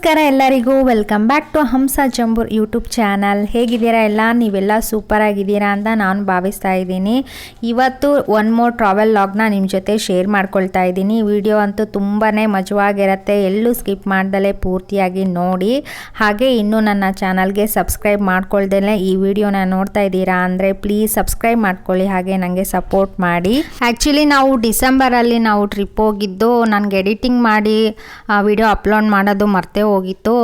ನಮಸ್ಕಾರ ಎಲ್ಲರಿಗೂ. Welcome back to Hamsa Jambur YouTube channel ಹೇಗಿದ್ದೀರಾ ಎಲ್ಲ? ನೀವೆಲ್ಲ ಸೂಪರ್ ಆಗಿದ್ದೀರಾ ಅಂತ ನಾನು ಭಾವಿಸ್ತಾ ಇದ್ದೀನಿ. ಇವತ್ತು ಒನ್ ಮೋರ್ ಟ್ರಾವೆಲ್ ಲಾಗ್ನ ನಿಮ್ಮ ಜೊತೆ ಶೇರ್ ಮಾಡ್ಕೊಳ್ತಾ ಇದ್ದೀನಿ. ವಿಡಿಯೋ ಅಂತೂ ತುಂಬಾ ಮಜವಾಗಿರುತ್ತೆ. ಎಲ್ಲೂ ಸ್ಕಿಪ್ ಮಾಡ್ದಲೇ ಪೂರ್ತಿಯಾಗಿ ನೋಡಿ. ಹಾಗೆ ಇನ್ನೂ ನನ್ನ ಚಾನಲ್ಗೆ ಸಬ್ಸ್ಕ್ರೈಬ್ ಮಾಡ್ಕೊಳ್ದೇ ಈ ವಿಡಿಯೋನ ನೋಡ್ತಾ ಇದ್ದೀರಾ ಅಂದರೆ ಪ್ಲೀಸ್ ಸಬ್ಸ್ಕ್ರೈಬ್ ಮಾಡ್ಕೊಳ್ಳಿ. ಹಾಗೆ ನನಗೆ ಸಪೋರ್ಟ್ ಮಾಡಿ. ಆ್ಯಕ್ಚುಲಿ ನಾವು ಡಿಸೆಂಬರಲ್ಲಿ ನಾವು ಟ್ರಿಪ್ ಹೋಗಿದ್ದು. ನನಗೆ ಎಡಿಟಿಂಗ್ ಮಾಡಿ ವಿಡಿಯೋ ಅಪ್ಲೋಡ್ ಮಾಡೋದು ಮರ್ತೇ ಹೋಗಿತ್ತು.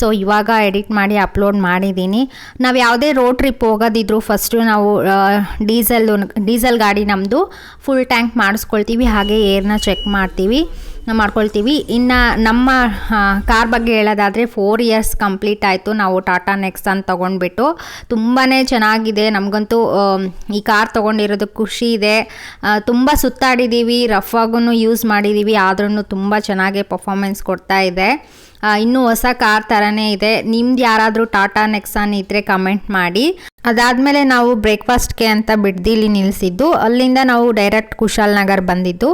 ಸೊ ಇವಾಗ ಎಡಿಟ್ ಮಾಡಿ ಅಪ್ಲೋಡ್ ಮಾಡಿದ್ದೀನಿ ನಾವು ಯಾವುದೇ ರೋಡ್ ಟ್ರಿಪ್ ಹೋಗೋದಿದ್ರು ಫಸ್ಟು ನಾವು ಡೀಸೆಲ್ ಡೀಸೆಲ್ ಗಾಡಿ ನಮ್ಮದು ಫುಲ್ ಟ್ಯಾಂಕ್ ಮಾಡಿಸ್ಕೊಳ್ತೀವಿ. ಹಾಗೆ ಏರ್ನ ಚೆಕ್ ಮಾಡ್ತೀವಿ, ಮಾಡ್ಕೊಳ್ತೀವಿ. ಇನ್ನು ನಮ್ಮ ಕಾರ್ ಬಗ್ಗೆ ಹೇಳೋದಾದರೆ ಫೋರ್ ಇಯರ್ಸ್ ಕಂಪ್ಲೀಟ್ ಆಯಿತು. ನಾವು ಟಾಟಾ ನೆಕ್ಸನ್ ತೊಗೊಂಡ್ಬಿಟ್ಟು ತುಂಬಾ ಚೆನ್ನಾಗಿದೆ. ನಮಗಂತೂ ಈ ಕಾರ್ ತೊಗೊಂಡಿರೋದು ಖುಷಿ ಇದೆ. ತುಂಬ ಸುತ್ತಾಡಿದ್ದೀವಿ ರಫ್ ಆಗೂ ಯೂಸ್ ಮಾಡಿದ್ದೀವಿ ಆದ್ರೂ ತುಂಬ ಚೆನ್ನಾಗಿ ಪರ್ಫಾಮೆನ್ಸ್ ಕೊಡ್ತಾ ಇದೆ. ಇನ್ನೂ ಹೊಸ ಕಾರ್ ಥರನೇ ಇದೆ. ನಿಮ್ದು ಯಾರಾದರೂ ಟಾಟಾ ನೆಕ್ಸಾನ್ ಇದ್ದರೆ ಕಮೆಂಟ್ ಮಾಡಿ. ಅದಾದಮೇಲೆ ನಾವು ಬ್ರೇಕ್ಫಾಸ್ಟ್ಗೆ ಅಂತ ಬಿಡ್ದಿಲಿ ನಿಲ್ಲಿಸಿದ್ದು ಅಲ್ಲಿಂದ ನಾವು ಡೈರೆಕ್ಟ್ ಕುಶಾಲ್ ನಗರ್ ಬಂದಿದ್ದು.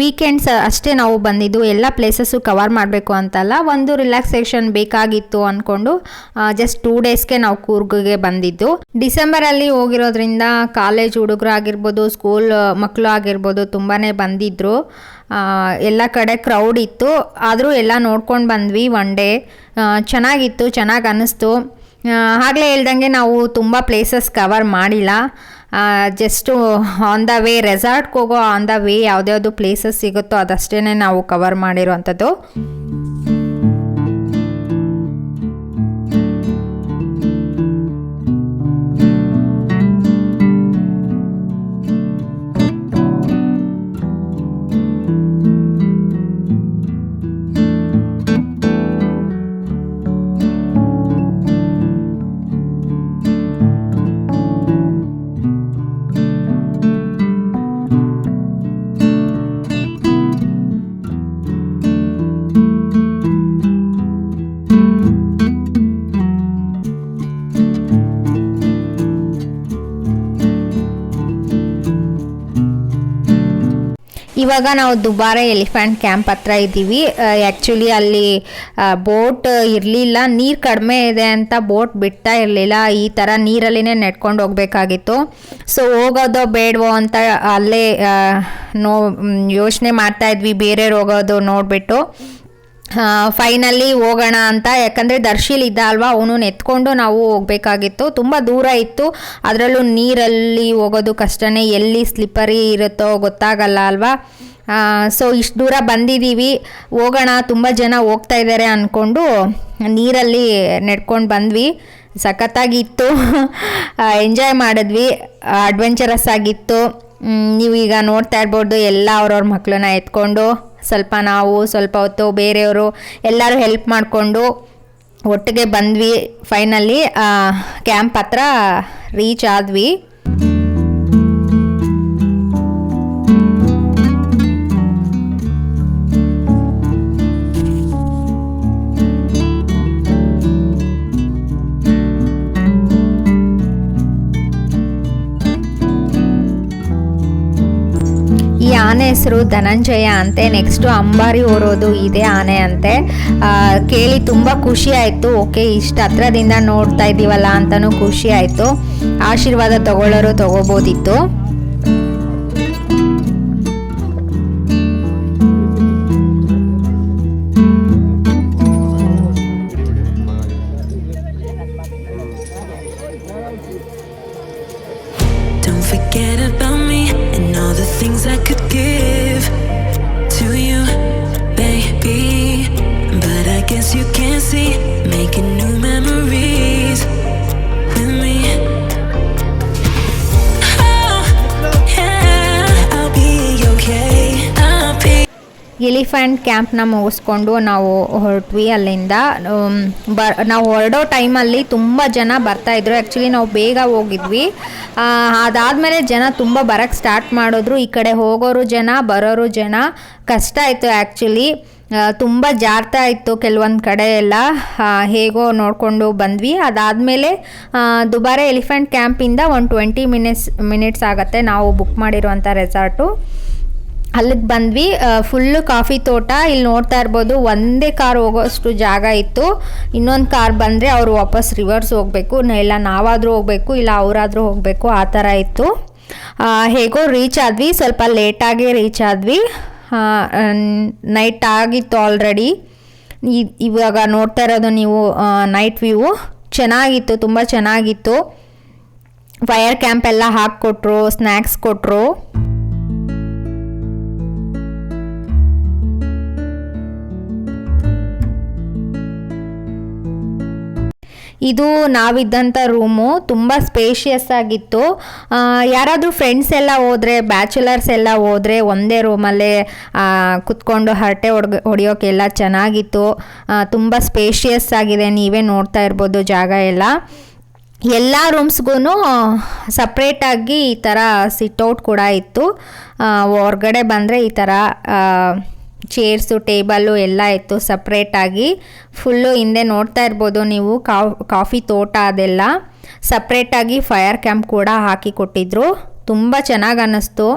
ವೀಕೆಂಡ್ಸ್ ಅಷ್ಟೇ ನಾವು ಬಂದಿದ್ದು. ಎಲ್ಲ ಪ್ಲೇಸಸ್ಸು ಕವರ್ ಮಾಡಬೇಕು ಅಂತಲ್ಲ. ಒಂದು ರಿಲ್ಯಾಕ್ಸೇಷನ್ ಬೇಕಾಗಿತ್ತು ಅಂದ್ಕೊಂಡು ಜಸ್ಟ್ ಟೂ ಡೇಸ್ಗೆ ನಾವು ಕೂರ್ಗಿಗೆ ಬಂದಿದ್ದು. ಡಿಸೆಂಬರಲ್ಲಿ ಹೋಗಿರೋದ್ರಿಂದ ಕಾಲೇಜ್ ಹುಡುಗರು ಆಗಿರ್ಬೋದು ಸ್ಕೂಲ್ ಮಕ್ಕಳು ಆಗಿರ್ಬೋದು ತುಂಬಾ ಬಂದಿದ್ದರು ಎಲ್ಲ ಕಡೆ ಕ್ರೌಡ್ ಇತ್ತು. ಆದರೂ ಎಲ್ಲ ನೋಡ್ಕೊಂಡು ಬಂದ್ವಿ ಒನ್ ಡೇ ಚೆನ್ನಾಗಿತ್ತು, ಚೆನ್ನಾಗಿ ಅನ್ನಿಸ್ತು ಆಗಲೇ ಹೇಳ್ದಂಗೆ ನಾವು ತುಂಬ ಪ್ಲೇಸಸ್ ಕವರ್ ಮಾಡಿಲ್ಲ. ಜಸ್ಟು ಆನ್ ದ ವೇ ರೆಸಾರ್ಟ್ಗೆ ಹೋಗೋ ಆನ್ ದ ವೇ ಯಾವುದ್ಯಾವುದು ಪ್ಲೇಸಸ್ ಸಿಗುತ್ತೋ ಅದಷ್ಟೇ ನಾವು ಕವರ್ ಮಾಡಿರೋವಂಥದ್ದು. ಇವಾಗ ನಾವು ದುಬಾರೆ ಎಲಿಫೆಂಟ್ ಕ್ಯಾಂಪ್ ಹತ್ರ ಇದ್ದೀವಿ. ಆ್ಯಕ್ಚುಲಿ ಅಲ್ಲಿ ಬೋಟ್ ಇರಲಿಲ್ಲ. ನೀರು ಕಡಿಮೆ ಇದೆ ಅಂತ ಬೋಟ್ ಬಿಡ್ತಾ ಇರಲಿಲ್ಲ. ಈ ಥರ ನೀರಲ್ಲಿನೇ ನೆಟ್ಕೊಂಡು ಹೋಗಬೇಕಾಗಿತ್ತು. ಸೊ ಹೋಗೋದೋ ಬೇಡವೋ ಅಂತ ಅಲ್ಲೇ ನೋ ಯೋಚನೆ ಮಾಡ್ತಾ ಇದ್ವಿ. ಬೇರೆಯವ್ರು ಹೋಗೋದು ನೋಡಿಬಿಟ್ಟು. ಫೈನಲಿ ಹೋಗೋಣ ಅಂತ. ಯಾಕಂದರೆ ದರ್ಶಿಲ್ ಇದ್ದ ಅಲ್ವಾ, ಅವನು ನೆತ್ಕೊಂಡು ನಾವು ಹೋಗಬೇಕಾಗಿತ್ತು. ತುಂಬ ದೂರ ಇತ್ತು. ಅದರಲ್ಲೂ ನೀರಲ್ಲಿ ಹೋಗೋದು ಕಷ್ಟನೇ. ಎಲ್ಲಿ ಸ್ಲಿಪ್ಪರಿ ಇರುತ್ತೋ ಗೊತ್ತಾಗಲ್ಲ ಅಲ್ವಾ? ಸೊ ಇಷ್ಟು ದೂರ ಬಂದಿದ್ದೀವಿ. ಹೋಗೋಣ, ತುಂಬ ಜನ ಹೋಗ್ತಾ ಇದ್ದಾರೆ ಅಂದ್ಕೊಂಡು ನೀರಲ್ಲಿ ನೆಡ್ಕೊಂಡು ಬಂದ್ವಿ. ಸಖತ್ತಾಗಿತ್ತು. ಎಂಜಾಯ್ ಮಾಡಿದ್ವಿ. ಅಡ್ವೆಂಚರಸ್ ಆಗಿತ್ತು. ನೀವು ನೀವೀಗ ನೋಡ್ತಾ ಇರ್ಬೋದು. ಎಲ್ಲ ಅವ್ರವ್ರ ಮಕ್ಕಳನ್ನ ಎತ್ಕೊಂಡು. ಸ್ವಲ್ಪ ನಾವು, ಸ್ವಲ್ಪ ಹೊತ್ತು ಬೇರೆಯವರು ಎಲ್ಲರೂ ಹೆಲ್ಪ್ ಮಾಡಿಕೊಂಡು ಒಟ್ಟಿಗೆ ಬಂದ್ವಿ. ಫೈನಲಿ ಕ್ಯಾಂಪ್ ಹತ್ರ ರೀಚ್ ಆದ್ವಿ. ಹೆಸರು ಧನಂಜಯ ಅಂತೆ. ನೆಕ್ಸ್ಟು ಅಂಬಾರಿ ಓರೋದು ಇದೆ ಆನೆ ಅಂತೆ. ಕೇಳಿ ತುಂಬ ಖುಷಿ ಆಯಿತು. ಓಕೆ, ಇಷ್ಟು ಹತ್ರದಿಂದ ನೋಡ್ತಾ ಇದ್ದೀವಲ್ಲ ಅಂತಲೂ ಖುಷಿ ಆಯಿತು. ಆಶೀರ್ವಾದ ತಗೊಳ್ಳೋರು ತಗೋಬೋದಿತ್ತು. Forget about the things I could give to you, baby. But I guess you can't see making elephant ಕ್ಯಾಂಪ್ನ ಮುಗಿಸ್ಕೊಂಡು ನಾವು ಹೊರಟ್ವಿ ಅಲ್ಲಿಂದ. ಬ, ನಾವು ಹೊರಡೋ ಟೈಮಲ್ಲಿ ತುಂಬ ಜನ ಬರ್ತಾಯಿದ್ರು ಆ್ಯಕ್ಚುಲಿ ನಾವು ಬೇಗ ಹೋಗಿದ್ವಿ. ಅದಾದಮೇಲೆ ಜನ ತುಂಬ ಬರೋಕ್ಕೆ ಸ್ಟಾರ್ಟ್ ಮಾಡಿದ್ರು. ಈ ಕಡೆ ಹೋಗೋರು ಜನ, ಬರೋರು ಜನ. ಕಷ್ಟ ಆಯಿತು ಆ್ಯಕ್ಚುಲಿ ತುಂಬ ಜಾರ್ತಾ ಇತ್ತು ಕೆಲವೊಂದು ಕಡೆ ಎಲ್ಲ. ಹೇಗೋ ನೋಡಿಕೊಂಡು ಬಂದ್ವಿ. ಅದಾದಮೇಲೆ ದುಬಾರೆ ಎಲಿಫೆಂಟ್ ಕ್ಯಾಂಪಿಂದ ಒಂದು ಟ್ವೆಂಟಿ ಮಿನಿಟ್ಸ್ ಮಿನಿಟ್ಸ್ ಆಗುತ್ತೆ ನಾವು ಬುಕ್ ಮಾಡಿರುವಂಥ ರೆಸಾರ್ಟು. ಅಲ್ಲಿಗೆ ಬಂದ್ವಿ. ಫುಲ್ಲು ಕಾಫಿ ತೋಟ. ಇಲ್ಲಿ ನೋಡ್ತಾ ಇರ್ಬೋದು, ಒಂದೇ ಕಾರ್ ಹೋಗೋಷ್ಟು ಜಾಗ ಇತ್ತು. ಇನ್ನೊಂದು ಕಾರ್ ಬಂದರೆ ಅವರು ವಾಪಸ್ ರಿವರ್ಸ್ ಹೋಗಬೇಕು. ಇಲ್ಲ ನಾವಾದರೂ ಹೋಗಬೇಕು, ಇಲ್ಲ ಅವರಾದರೂ ಹೋಗಬೇಕು, ಆ ಥರ ಇತ್ತು. ಹೇಗೋ ರೀಚ್ ಆದ್ವಿ. ಸ್ವಲ್ಪ ಲೇಟಾಗೇ ರೀಚ್ ಆದ್ವಿ. ನೈಟ್ ಆಗಿತ್ತು ಆಲ್ರೆಡಿ ಇವಾಗ ನೋಡ್ತಾ ಇರೋದು ನೀವು ನೈಟ್ ವ್ಯೂ ಚೆನ್ನಾಗಿತ್ತು, ತುಂಬ ಚೆನ್ನಾಗಿತ್ತು. ಫೈರ್ ಕ್ಯಾಂಪ್ ಎಲ್ಲ ಹಾಕ್ಕೊಟ್ರು ಸ್ನ್ಯಾಕ್ಸ್ ಕೊಟ್ಟರು ಇದು ನಾವಿದ್ದಂಥ ರೂಮು, ತುಂಬ ಸ್ಪೇಷಿಯಸ್ ಆಗಿತ್ತು. ಯಾರಾದರೂ ಫ್ರೆಂಡ್ಸ್ ಎಲ್ಲ ಹೋದರೆ ಬ್ಯಾಚುಲರ್ಸ್ ಎಲ್ಲ ಹೋದರೆ ಒಂದೇ ರೂಮಲ್ಲೇ ಕುತ್ಕೊಂಡು ಹರಟೆ ಹೊಡ್ಗ ಹೊಡಿಯೋಕ್ಕೆಲ್ಲ ಚೆನ್ನಾಗಿತ್ತು. ತುಂಬ ಸ್ಪೇಷಿಯಸ್ ಆಗಿದೆ, ನೀವೇ ನೋಡ್ತಾ ಇರ್ಬೋದು ಜಾಗ ಎಲ್ಲ. ಎಲ್ಲ ರೂಮ್ಸ್ಗೂ ಸಪ್ರೇಟಾಗಿ ಈ ಥರ ಸಿಟ್ಔಟ್ ಕೂಡ ಇತ್ತು. ಹೊರ್ಗಡೆ ಬಂದರೆ ಈ ಥರ ಚೇರ್ಸು ಟೇಬಲ್ಲು ಎಲ್ಲ ಇತ್ತು ಸಪ್ರೇಟಾಗಿ ಫುಲ್ಲು ಹಿಂದೆ ನೋಡ್ತಾ ಇರ್ಬೋದು ನೀವು ಕಾಫಿ ತೋಟ ಅದೆಲ್ಲ. ಸಪ್ರೇಟಾಗಿ ಫೈರ್ ಕ್ಯಾಂಪ್ ಕೂಡ ಹಾಕಿ ಕೊಟ್ಟಿದ್ರು. ತುಂಬ ಚೆನ್ನಾಗಿ ಅನ್ನಿಸ್ತು.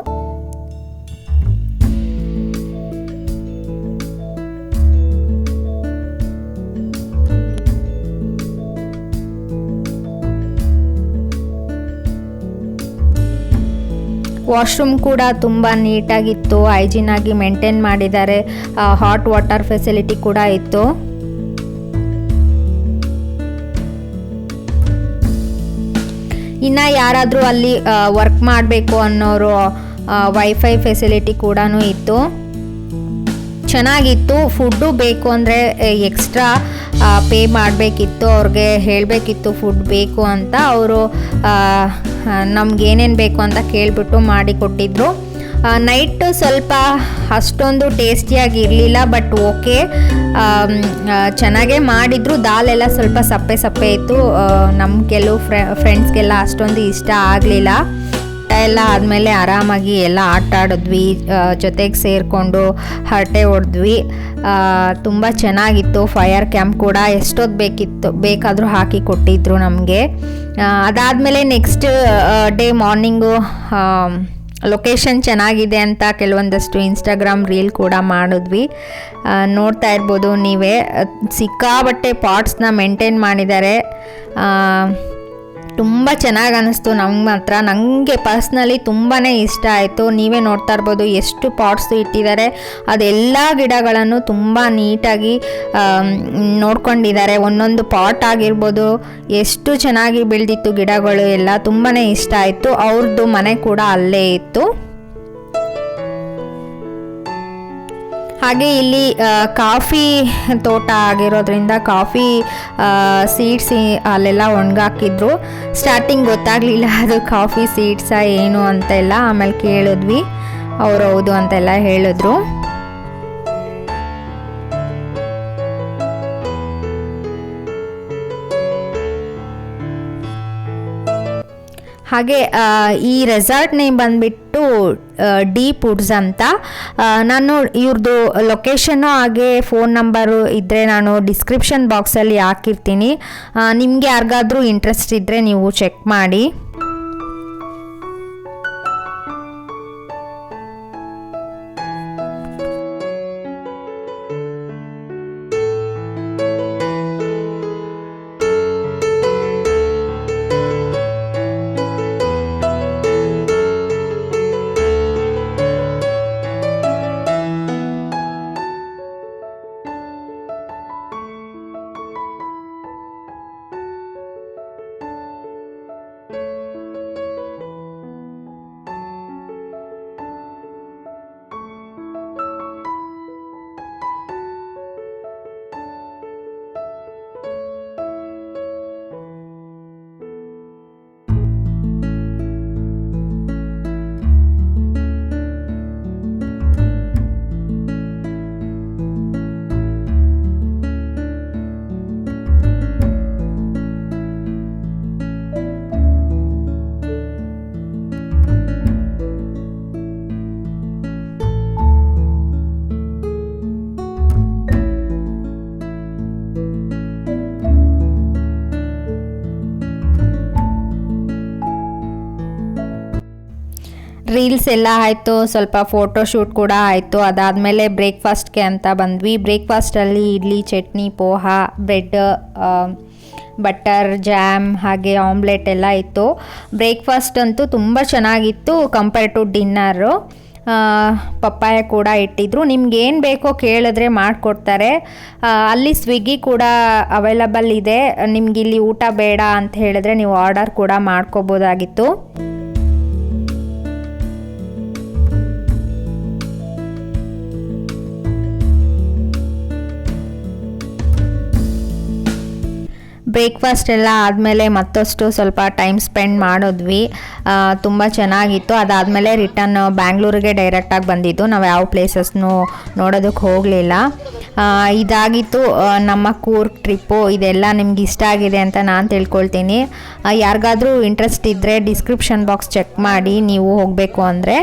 ವಾಶ್ರೂಮ್ ಕೂಡ ತುಂಬ ನೀಟಾಗಿತ್ತು. ಹೈಜೀನ್ ಆಗಿ ಮೇಂಟೈನ್ ಮಾಡಿದ್ದಾರೆ. ಹಾಟ್ ವಾಟರ್ ಫೆಸಿಲಿಟಿ ಕೂಡ ಇತ್ತು. ಇನ್ನು ಯಾರಾದರೂ ಅಲ್ಲಿ ವರ್ಕ್ ಮಾಡಬೇಕು ಅನ್ನೋರು ವೈಫೈ ಫೆಸಿಲಿಟಿ ಕೂಡ ಇತ್ತು. ಚೆನ್ನಾಗಿತ್ತು ಫುಡ್ಡು ಬೇಕು ಅಂದರೆ ಎಕ್ಸ್ಟ್ರಾ ಪೇ ಮಾಡಬೇಕಿತ್ತು, ಅವ್ರಿಗೆ ಹೇಳಬೇಕಿತ್ತು ಫುಡ್ ಬೇಕು ಅಂತ ಅವರು ನಮಗೇನೇನು ಬೇಕು ಅಂತ ಕೇಳಿಬಿಟ್ಟು ಮಾಡಿಕೊಟ್ಟಿದ್ರು ನೈಟ್ ಸ್ವಲ್ಪ ಅಷ್ಟೊಂದು ಟೇಸ್ಟಿಯಾಗಿ ಇರಲಿಲ್ಲ ಬಟ್ ಓಕೆ ಚೆನ್ನಾಗೇ ಮಾಡಿದ್ರು, ದಾಲೆಲ್ಲ ಸ್ವಲ್ಪ ಸಪ್ಪೆ ಸಪ್ಪೆ ಇತ್ತು. ನಮ್ಮ ಕೆಲವು ಫ್ರೆ ಫ್ರೆಂಡ್ಸ್ಗೆಲ್ಲ ಅಷ್ಟೊಂದು ಇಷ್ಟ ಆಗಲಿಲ್ಲ. ಎಲ್ಲ ಆದಮೇಲೆ ಆರಾಮಾಗಿ ಎಲ್ಲ ಆಟ ಆಡಿದ್ವಿ ಜೊತೆಗೆ ಸೇರಿಕೊಂಡು ಹರಟೆ ಹೊಡೆದ್ವಿ. ತುಂಬ ಚೆನ್ನಾಗಿತ್ತು. ಫೈರ್ ಕ್ಯಾಂಪ್ ಕೂಡ ಎಷ್ಟೊತ್ತು ಬೇಕಿತ್ತು, ಬೇಕಾದರೂ ಹಾಕಿ ಕೊಟ್ಟಿದ್ರು ನಮಗೆ. ಅದಾದಮೇಲೆ ನೆಕ್ಸ್ಟ್ ಡೇ ಮಾರ್ನಿಂಗು ಲೊಕೇಶನ್ ಚೆನ್ನಾಗಿದೆ ಅಂತ ಕೆಲವೊಂದಷ್ಟು ಇನ್ಸ್ಟಾಗ್ರಾಮ್ ರೀಲ್ ಕೂಡ ಮಾಡಿದ್ವಿ. ನೋಡ್ತಾ ಇರ್ಬೋದು ನೀವೇ. ಸಿಕ್ಕಾಬಟ್ಟೆ ಪಾಟ್ಸ್ನ ಮೇಂಟೈನ್ ಮಾಡಿದ್ದಾರೆ. ತುಂಬ ಚೆನ್ನಾಗಿ ಅನ್ನಿಸ್ತು ನಮ್ಗೆ ಮಾತ್ರ. ನನಗೆ ಪರ್ಸ್ನಲಿ ತುಂಬಾ ಇಷ್ಟ ಆಯಿತು. ನೀವೇ ನೋಡ್ತಾ ಇರ್ಬೋದು ಎಷ್ಟು ಪಾಟ್ಸ್ ಇಟ್ಟಿದ್ದಾರೆ ಅದೆಲ್ಲ ಗಿಡಗಳನ್ನು ತುಂಬ ನೀಟಾಗಿ ನೋಡ್ಕೊಂಡಿದ್ದಾರೆ ಒಂದೊಂದು ಪಾಟ್ ಆಗಿರ್ಬೋದು, ಎಷ್ಟು ಚೆನ್ನಾಗಿ ಬೆಳೆದಿತ್ತು ಗಿಡಗಳು ಎಲ್ಲ ತುಂಬಾ ಇಷ್ಟ ಆಯಿತು. ಅವ್ರದ್ದು ಮನೆ ಕೂಡ ಅಲ್ಲೇ ಇತ್ತು. ಹಾಗೆ ಇಲ್ಲಿ ಕಾಫಿ ತೋಟ ಆಗಿರೋದ್ರಿಂದ ಕಾಫಿ ಸೀಡ್ಸ್ ಅಲ್ಲೆಲ್ಲ ಒಣಗಾಕಿದ್ರು. ಸ್ಟಾರ್ಟಿಂಗ್ ಗೊತ್ತಾಗಲಿಲ್ಲ ಅದು ಕಾಫಿ ಸೀಡ್ಸಾ ಏನು ಅಂತೆಲ್ಲ. ಆಮೇಲೆ ಕೇಳಿದ್ವಿ. ಅವ್ರು ಹೌದು ಅಂತೆಲ್ಲ ಹೇಳಿದ್ರು. ಹಾಗೆ ಈ ರೆಸಾರ್ಟ್ ನೇಮ್ ಬಂದ್ಬಿಟ್ಟು ಡೀಪ್ ಪುಡ್ಸ್ ಅಂತ. ನಾನು ಇವ್ರದ್ದು ಲೊಕೇಶನ್ನು ಹಾಗೆ ಫೋನ್ ನಂಬರು ಇದ್ದರೆ ನಾನು ಡಿಸ್ಕ್ರಿಪ್ಷನ್ ಬಾಕ್ಸಲ್ಲಿ ಹಾಕಿರ್ತೀನಿ. ನಿಮಗೆ ಯಾರಿಗಾದರೂ ಇಂಟ್ರೆಸ್ಟ್ ಇದ್ದರೆ ನೀವು ಚೆಕ್ ಮಾಡಿ. ರೀಲ್ಸ್ ಎಲ್ಲ ಆಯಿತು, ಸ್ವಲ್ಪ ಫೋಟೋ ಶೂಟ್ ಕೂಡ ಆಯಿತು. ಅದಾದಮೇಲೆ ಬ್ರೇಕ್ಫಾಸ್ಟ್ಗೆ ಅಂತ ಬಂದ್ವಿ. ಬ್ರೇಕ್ಫಾಸ್ಟಲ್ಲಿ idli, chutney, poha bread butter jam ಹಾಗೆ ಆಮ್ಲೆಟ್ ಎಲ್ಲ ಇತ್ತು. ಬ್ರೇಕ್ಫಾಸ್ಟ್ ಅಂತೂ ತುಂಬ ಚೆನ್ನಾಗಿತ್ತು ಕಂಪೇರ್ ಟು ಡಿನ್ನರು ಪಪ್ಪಾಯ ಕೂಡ ಇಟ್ಟಿದ್ರು. ನಿಮ್ಗೆ ಏನು ಬೇಕೋ ಕೇಳಿದ್ರೆ ಮಾಡಿಕೊಡ್ತಾರೆ. ಅಲ್ಲಿ ಸ್ವಿಗ್ಗಿ ಕೂಡ ಅವೈಲಬಲ್ ಇದೆ. ನಿಮ್ಗೆ ಇಲ್ಲಿ ಊಟ ಬೇಡ ಅಂತ ಹೇಳಿದ್ರೆ ನೀವು ಆರ್ಡರ್ ಕೂಡ ಮಾಡ್ಕೋಬೋದಾಗಿತ್ತು. ಬ್ರೇಕ್ಫಾಸ್ಟ್ ಎಲ್ಲ ಆದಮೇಲೆ ಮತ್ತಷ್ಟು ಸ್ವಲ್ಪ ಟೈಮ್ ಸ್ಪೆಂಡ್ ಮಾಡಿದ್ವಿ. ತುಂಬ ಚೆನ್ನಾಗಿತ್ತು. ಅದಾದಮೇಲೆ ರಿಟರ್ನ್ ಬ್ಯಾಂಗ್ಳೂರಿಗೆ ಡೈರೆಕ್ಟಾಗಿ ಬಂದಿದ್ದು. ನಾವು ಯಾವ ಪ್ಲೇಸಸ್ನು ನೋಡೋದಕ್ಕೆ ಹೋಗಲಿಲ್ಲ. ಇದಾಗಿತ್ತು ನಮ್ಮ ಕೂರ್ಗ್ ಟ್ರಿಪ್ಪು ಇದೆಲ್ಲ ನಿಮ್ಗೆ ಇಷ್ಟ ಆಗಿದೆ ಅಂತ ನಾನು ತಿಳ್ಕೊಳ್ತೀನಿ. ಯಾರಿಗಾದರೂ ಇಂಟ್ರೆಸ್ಟ್ ಇದ್ದರೆ ಡಿಸ್ಕ್ರಿಪ್ಷನ್ ಬಾಕ್ಸ್ ಚೆಕ್ ಮಾಡಿ ನೀವು ಹೋಗಬೇಕು ಅಂದರೆ.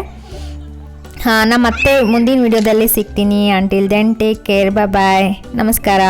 ಹಾಂ, ನಾ ಮತ್ತೆ ಮುಂದಿನ ವಿಡಿಯೋದಲ್ಲಿ ಸಿಗ್ತೀನಿ. Until then take care bye ನಮಸ್ಕಾರ.